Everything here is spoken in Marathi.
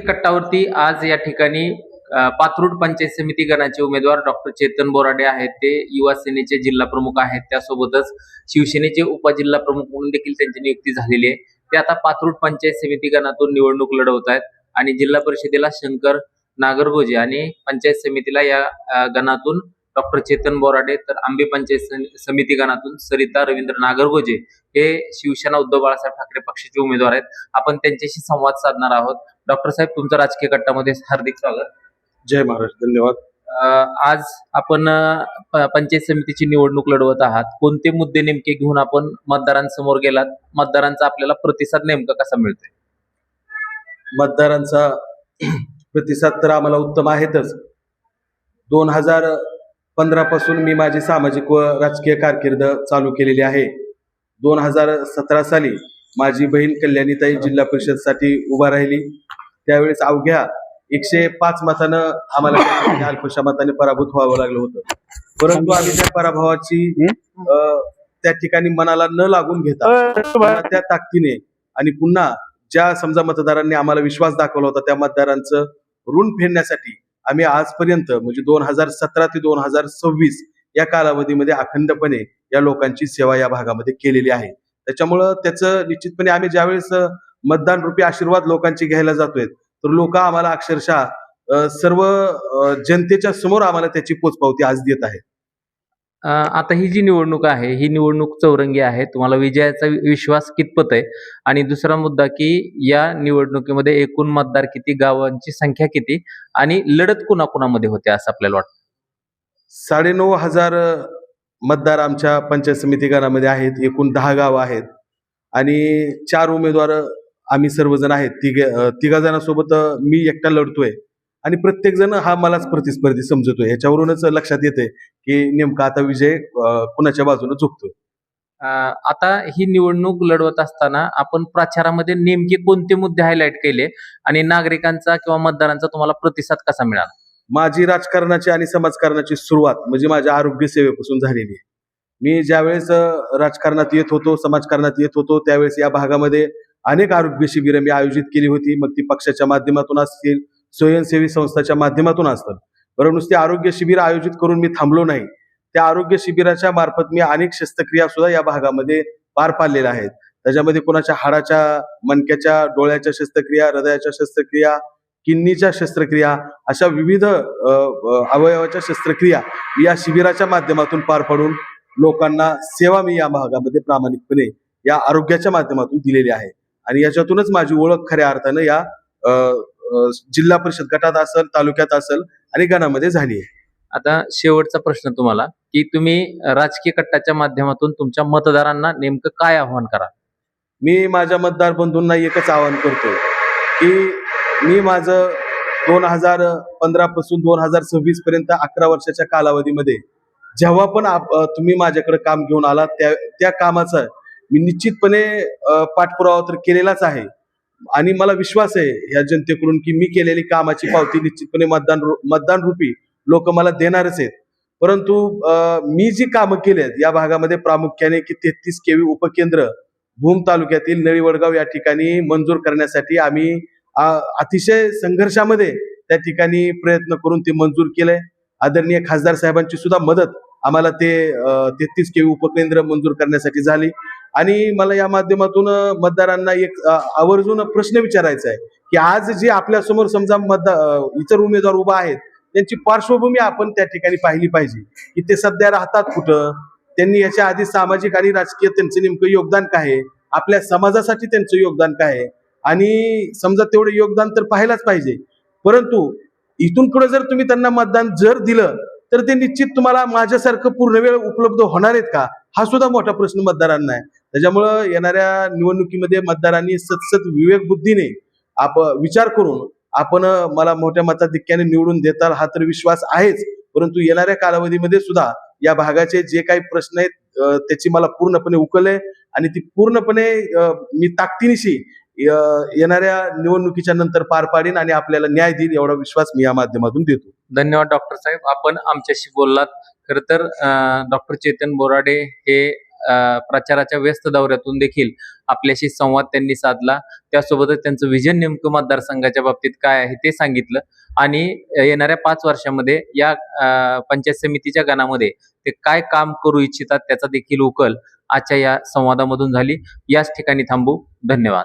कट्टावरती आज या ठिकाणी अ, पाथरूड पंचायत समिती गणाचे उमेदवार डॉक्टर चेतन बोराडे आहेत. ते युवा सेनेचे जिल्हा प्रमुख आहेत. त्यासोबतच शिवसेनेचे उपजिल्हा प्रमुख म्हणून देखील त्यांची नियुक्ती झालेली आहे. ते आता पाथरूड पंचायत समिती गणातून निवडणूक लढवत आहेत आणि जिल्हा परिषदेला शंकर नागरगोजे आणि पंचायत समितीला या गणातून डॉक्टर चेतन बोराडे तर आंबे पंचायत समिती गणातून सरिता रवींद्र नागरगोजे हे शिवसेना उद्धव बाळासाहेब ठाकरे पक्षाचे उमेदवार आहेत. आपण त्यांच्याशी संवाद साधणार आहोत. डॉक्टर साहेब तुमचं राजकीय कट्टामध्ये हार्दिक स्वागत. जय महाराष्ट्र धन्यवाद. आज आपण पंचायत समितीची निवडणूक लढवत आहात. कोणते मुद्दे नेमके घेऊन आपण मतदारांसमोर गेलात? मतदारांचा आपल्याला प्रतिसाद नेमका कसा मिळतोय? मतदारांचा प्रतिसाद तर आम्हाला उत्तम आहेतच. दोन हजार पंधरा पासून मी माझी सामाजिक व राजकीय कारकीर्द चालू केलेली आहे. दोन हजार सतरा साली माझी बहीण कल्याणीताई जिल्हा परिषदसाठी उभा राहिली. त्यावेळेस अवघ्या एकशे पाच मतानं आम्हाला अल्पशा मताने पराभूत व्हावं लागलं होतं. परंतु आम्ही त्या पराभवाची त्या ठिकाणी मनाला न लागून घेता त्या ताकदीने आणि पुन्हा ज्या समजा मतदारांनी आम्हाला विश्वास दाखवला होता त्या मतदारांचं ऋण फेडण्यासाठी आम्ही आजपर्यंत म्हणजे दोन हजार सतरा ते दोन हजार सव्वीस या कालावधीमध्ये अखंडपणे या लोकांची सेवा या भागामध्ये केलेली आहे. त्याच्यामुळं त्याचं निश्चितपणे आम्ही ज्यावेळेस मतदान रूपी आशीर्वाद लोकांची घ्यायला जातोय तर लोक आम्हाला अक्षरशः सर्व जनतेच्या समोर आम्हाला त्याची पोचपावती आज देत आहे आता ही जी निवडणूक आहे ही निवडणूक चौरंगी आहे तुम्हाला विजयाचा विश्वास कितपत आहे? आणि दुसरा मुद्दा की या निवडणुकीमध्ये एकूण मतदार किती गावांची संख्या किती? आणि लढत कुणाकुणामध्ये होते असं आपल्याला वाटतं? साडेनऊ हजार मतदार आमच्या पंचायत समिती गणामध्ये आहेत एकूण दहा गाव आहेत. आणि चार उमेदवार आम्ही सर्वजण आहेत. तिघे तिघा जणांसोबत मी एकटा लढतोय. आणि प्रत्येक जण हा मलाच प्रतिस्पर्धी समजतोय. याच्यावरूनच लक्षात येते की नेमका आता विजय कुणाच्या बाजूने झुकतोय? आता ही निवडणूक लढवत असताना आपण प्रचारामध्ये नेमके कोणते मुद्दे हायलाईट केले आणि नागरिकांचा किंवा मतदारांचा तुम्हाला प्रतिसाद कसा मिळाला? माझी राजकारणाची आणि समाजकारणाची सुरुवात म्हणजे माझ्या आरोग्य सेवेपासून झालेली आहे. मी ज्यावेळेस राजकारणात येत होतो समाजकारणात येत होतो त्यावेळेस या भागामध्ये अनेक आरोग्य शिबिरं मी आयोजित केली होती. मग ती पक्षाच्या माध्यमातून असतील स्वयंसेवी संस्थाच्या माध्यमातून असतात. बरोबर नुसते आरोग्य शिबिर आयोजित करून मी थांबलो नाही. त्या आरोग्य शिबिराच्या मार्फत मी अनेक शस्त्रक्रिया सुद्धा या भागामध्ये पार पाडलेल्या आहेत. त्याच्यामध्ये कोणाच्या हाडाच्या मणक्याच्या डोळ्याच्या शस्त्रक्रिया हृदयाच्या शस्त्रक्रिया किडनीच्या शस्त्रक्रिया अशा विविध अवयवाच्या शस्त्रक्रिया या शिबिराच्या माध्यमातून पार पाडून लोकांना सेवा मी या भागामध्ये प्रामाणिकपणे या आरोग्याच्या माध्यमातून दिलेली आहे. आणि याच्यातूनच माझी ओळख खऱ्या अर्थानं या जिल्हा परिषद गटात असेल तालुक्यात असेल आणि गणामध्ये झाली आहे. आता शेवटचा प्रश्न तुम्हाला की तुम्ही राजकीय कट्टाच्या माध्यमातून तुमच्या मतदारांना नेमकं काय आव्हान करा? मी माझ्या मतदार बंधूंना एकच आवाहन करतो की मी माझं दोन हजार पंधरापासून दोन हजार सव्वीस पर्यंत अकरा वर्षाच्या कालावधीमध्ये जेव्हा पण आप- तुम्ही माझ्याकडे काम घेऊन आला त्या त्या कामाचा मी निश्चितपणे पाठपुरावा तर केलेलाच आहे. आणि मला विश्वास आहे या जनतेकडून की मी केलेली कामाची पावती निश्चितपणे मतदान मतदान रूपी लोक मला देणारच आहेत. परंतु मी जी कामं केली आहेत या भागामध्ये प्रामुख्याने की तेहतीस केवी उपकेंद्र भूम तालुक्यातील नळी वडगाव या ठिकाणी मंजूर करण्यासाठी आम्ही अतिशय संघर्षामध्ये त्या ठिकाणी प्रयत्न करून ते मंजूर केलंय. आदरणीय खासदार साहेबांची सुद्धा मदत आम्हाला ते तेहतीस के उपकेंद्र मंजूर करण्यासाठी झाली. आणि मला या माध्यमातून मतदारांना एक आवर्जून प्रश्न विचारायचा आहे की आज जे आपल्यासमोर समजा मतदार इतर उमेदवार उभा आहेत त्यांची पार्श्वभूमी आपण त्या ठिकाणी पाहिली पाहिजे की ते सध्या राहतात कुठं? त्यांनी याच्या आधी सामाजिक आणि राजकीय त्यांचं नेमकं योगदान काय आहे? आपल्या समाजासाठी त्यांचं योगदान काय आहे? आणि समजा तेवढं योगदान तर पाहायलाच पाहिजे. परंतु इथून पुढे जर तुम्ही त्यांना मतदान जर दिलं तर ते निश्चित तुम्हाला माझ्यासारखं पूर्ण वेळ उपलब्ध होणार आहेत का? हा सुद्धा मोठा प्रश्न मतदारांना आहे. त्याच्यामुळं येणाऱ्या निवडणुकीमध्ये मतदारांनी सतसत विवेक बुद्धीने आप विचार करून आपण मला मोठ्या मताधिक्याने निवडून देताल हा तर विश्वास आहेच. परंतु येणाऱ्या कालावधीमध्ये सुद्धा या भागाचे जे काही प्रश्न आहेत त्याची मला पूर्णपणे उकल आहे. आणि ती पूर्णपणे मी ताकदीनिशी येणाऱ्या निवडणुकीच्या नंतर पार पाडीन आणि आपल्याला न्याय देईन एवढा विश्वास मी या माध्यमातून देतो. धन्यवाद डॉक्टर साहेब. आपण आमच्याशी बोललात. खर तर डॉक्टर चेतन बोराडे हे प्रचाराच्या व्यस्त दौऱ्यातून देखील आपल्याशी संवाद त्यांनी साधला. त्यासोबतच त्यांचं विजन नेमकं मतदारसंघाच्या बाबतीत काय आहे ते सांगितलं. आणि येणाऱ्या पाच वर्षामध्ये या पंचायत समितीच्या गणामध्ये ते काय काम करू इच्छितात त्याचा देखील उकल आजच्या या संवादामधून झाली. याच ठिकाणी थांबू. धन्यवाद.